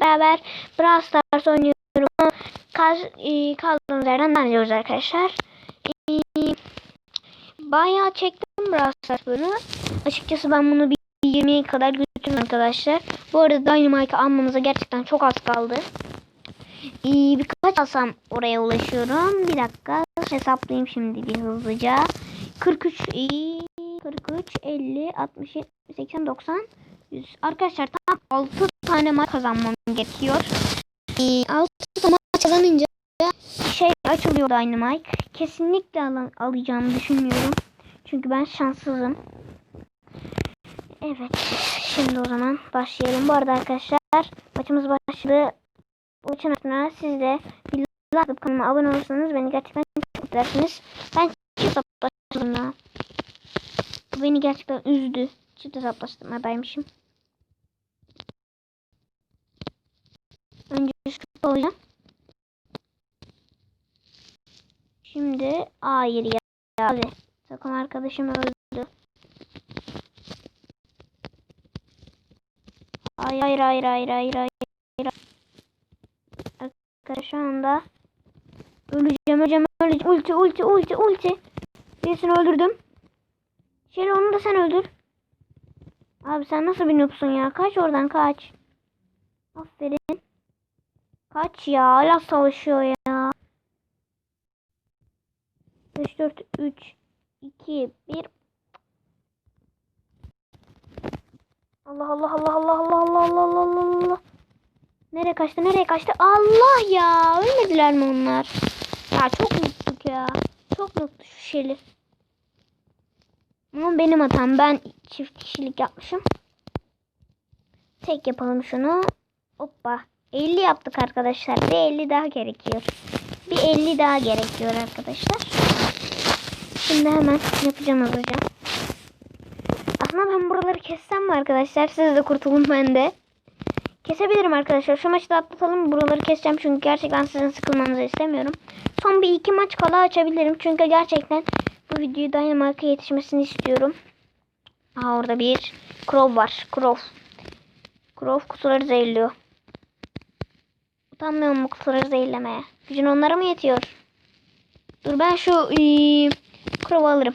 beraber Brawl Stars oynuyorum. Kal, e, kaldığımız yerden ediyoruz arkadaşlar. E, bayağı çektim Brawl Stars bölümü. Açıkçası ben bunu bir 20'ye kadar götürürüm arkadaşlar. Bu arada Dynamite'ı almamıza gerçekten çok az kaldı. Ee, birkaç alsam oraya ulaşıyorum. Bir dakika hesaplayayım şimdi bir hızlıca. 43, iyi, 43, 50, 60, 70, 80, 90, 100. Arkadaşlar tam 6 tane maç kazanmam gerekiyor. Ee, 6 maç kazanınca şey açılıyor Dynamite. Kesinlikle al alacağımı düşünmüyorum. Çünkü ben şanssızım. Evet. Şimdi o zaman başlayalım. Bu arada arkadaşlar maçımız başladı. İçin sonra siz de bir like atıp kanalıma abone olursanız beni gerçekten çok mutlu edersiniz. Ben çift hesaplaştım ya. Bu beni gerçekten üzdü. Çift hesaplaştırmadaymışım. Önce şu. Şimdi hayır ya. Abi takım arkadaşım öldü. Hayır hayır hayır hayır hayır hayır. Arkadaşlar şu anda öleceğim öleceğim öleceğim. Ulti ulti ulti ulti. Birisini öldürdüm. Şöyle onu da sen öldür. Abi sen nasıl bir noobsun ya? Kaç oradan kaç. Aferin. Kaç ya. Hala savaşıyor ya. 5 4 3 2 1 Allah Allah Allah Allah Allah Allah Allah Allah Allah Allah. Nereye kaçtı? Nereye kaçtı? Allah ya. Ölmediler mi onlar? Ya çok mutluluk ya. Çok mutlu şu şeyli. Ama benim hatam. Ben çift kişilik yapmışım. Tek yapalım şunu. Hoppa. 50 yaptık arkadaşlar. Bir 50 daha gerekiyor. Bir 50 daha gerekiyor arkadaşlar. Şimdi hemen yapacağım hızlıca. Aslında ben buraları kessem mi arkadaşlar? Siz de kurtulun ben de. Kesebilirim arkadaşlar. Şu maçı da atlatalım. Buraları keseceğim çünkü gerçekten sizin sıkılmanızı istemiyorum. Son bir iki maç kala açabilirim. Çünkü gerçekten bu videoyu Dynamite'a yetişmesini istiyorum. Aa orada bir Crow var. Crow. Crow kutuları zehirliyor. Utanmıyor mu kutuları zehirlemeye? Gücün onlara mı yetiyor? Dur ben şu ee, Crow'u alırım.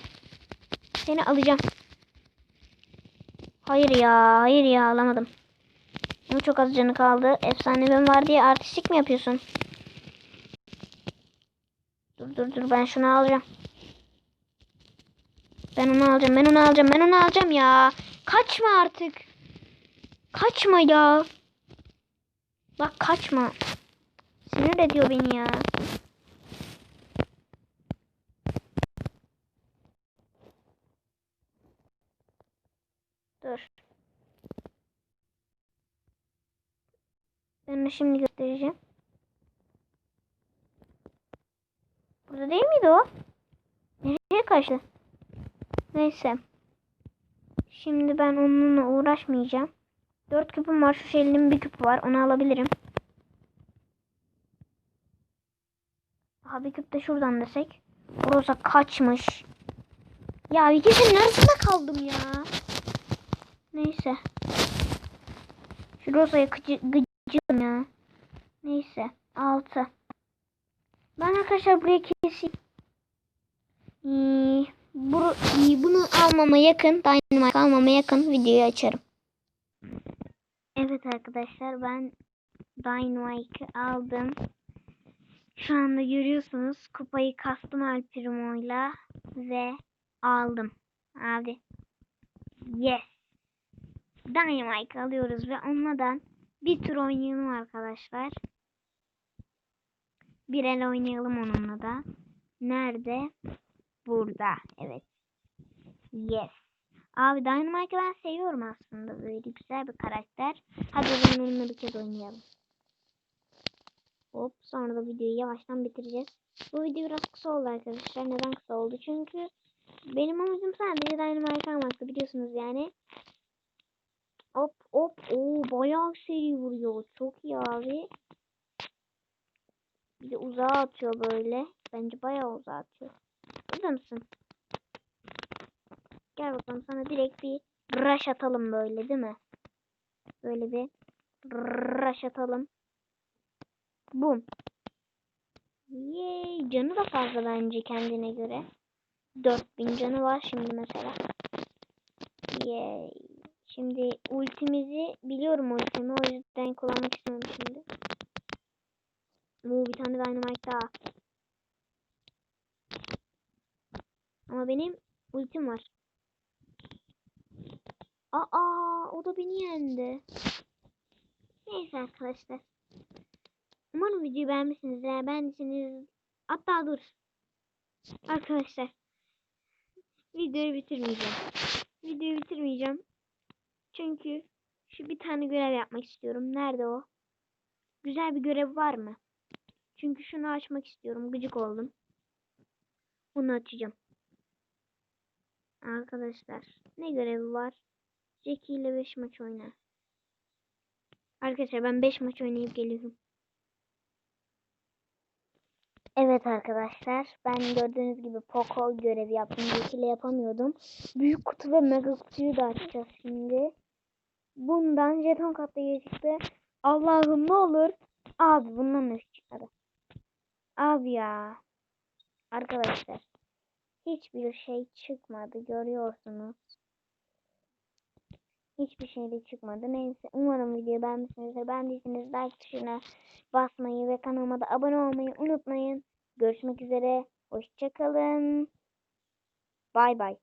Seni alacağım. Hayır ya. Hayır ya alamadım. Ama çok az canı kaldı. Efsanevim var diye artistik mi yapıyorsun? Dur dur dur ben şunu alacağım. Ben onu alacağım. Ben onu alacağım. Ben onu alacağım ya. Kaçma artık. Kaçma ya. Bak kaçma. Sinir ediyor beni ya. Dur. Ben onu şimdi göstereceğim. Burada değil miydi o? Nereye kaçtı? Neyse. Şimdi ben onunla uğraşmayacağım. Dört küpüm var. Şu şeyliğin bir küpü var. Onu alabilirim. Aha bir küp de şuradan desek. Rosa kaçmış. Ya ikisinin arasında kaldım ya. Neyse. Şu Rosa'ya gıcı, gıcığım ya. Neyse. 6. Ben arkadaşlar buraya keseyim. Ee, bu, bunu almama yakın, Dynamite almama yakın videoyu açarım. Evet arkadaşlar ben Dynamite'ı aldım. Şu anda görüyorsunuz kupayı kastım Alprimo'yla ve aldım. Abi. Yes. Dynamite alıyoruz ve onunla bir tur oynayalım arkadaşlar. Bir el oynayalım onunla da. Nerede? Burada. Evet. Yes. Abi Dynamite'ı ben seviyorum aslında. Böyle güzel bir karakter. Hadi o onunla bir kez oynayalım. Hop sonra da videoyu yavaştan bitireceğiz. Bu video biraz kısa oldu arkadaşlar. Neden kısa oldu? Çünkü benim amacım sadece Dynamite almaktı biliyorsunuz yani. Hop hop. Oo bayağı seri vuruyor. Çok iyi abi. Bir de uzağa atıyor böyle. Bence bayağı uzağa atıyor. Burada mısın? Gel bakalım sana direkt bir rush atalım böyle değil mi? Böyle bir Rush atalım. Bum. Yay. Canı da fazla bence kendine göre. 4000 canı var şimdi mesela. Yay. Şimdi ultimizi biliyorum ultimi o yüzden kullanmak istemiyorum şimdi. Bu bir tane dynamite daha. Ama benim ultim var. Aa o da beni yendi. Neyse arkadaşlar. Umarım videoyu beğenmişsiniz. Eğer beğendiyseniz hatta dur. Arkadaşlar. Videoyu bitirmeyeceğim. Videoyu bitirmeyeceğim. Çünkü şu bir tane görev yapmak istiyorum. Nerede o? Güzel bir görev var mı? Çünkü şunu açmak istiyorum. Gıcık oldum. Bunu açacağım. Arkadaşlar ne görevi var? Jackie ile 5 maç oyna. Arkadaşlar ben 5 maç oynayıp geliyorum. Evet arkadaşlar ben gördüğünüz gibi Poco görevi yaptım. Jackie ile yapamıyordum. Büyük kutu ve mega kutuyu da açacağız şimdi. Bundan jeton katlayıcı çıktı. Allah'ım ne olur. Abi bundan ne çıkmadı? Abi ya. Arkadaşlar. Hiçbir şey çıkmadı. Görüyorsunuz. Hiçbir şey de çıkmadı. Neyse umarım videoyu beğenmişsinizdir. Beğendiyseniz like tuşuna basmayı ve kanalıma da abone olmayı unutmayın. Görüşmek üzere. Hoşçakalın. Bay bay.